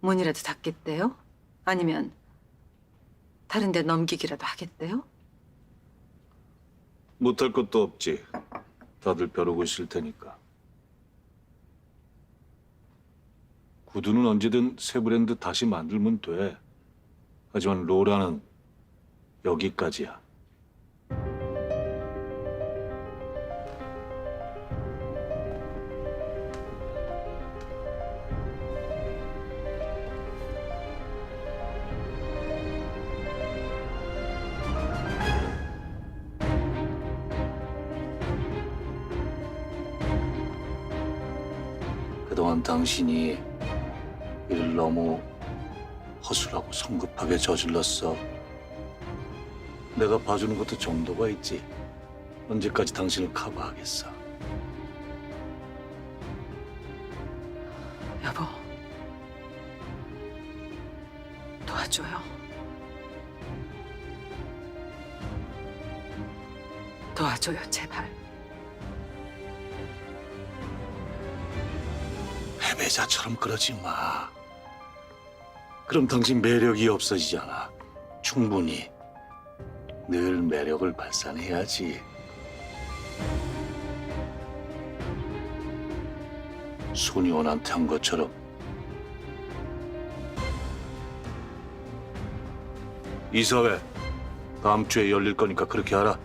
문이라도 닫겠대요? 아니면 다른 데 넘기기라도 하겠대요? 못할 것도 없지. 다들 벼르고 있을 테니까. 구두는 언제든 새 브랜드 다시 만들면 돼. 하지만 로라는 여기까지야. 그동안 당신이 일을 너무 허술하고 성급하게 저질렀어. 내가 봐주는 것도 정도가 있지. 언제까지 당신을 커버하겠어? 여보, 도와줘요. 도와줘요, 제발. 패배자처럼 그러지 마. 그럼 당신 매력이 없어지잖아. 충분히 늘 매력을 발산해야지. 소니원한테 한 것처럼. 이사회 다음 주에 열릴 거니까 그렇게 하라.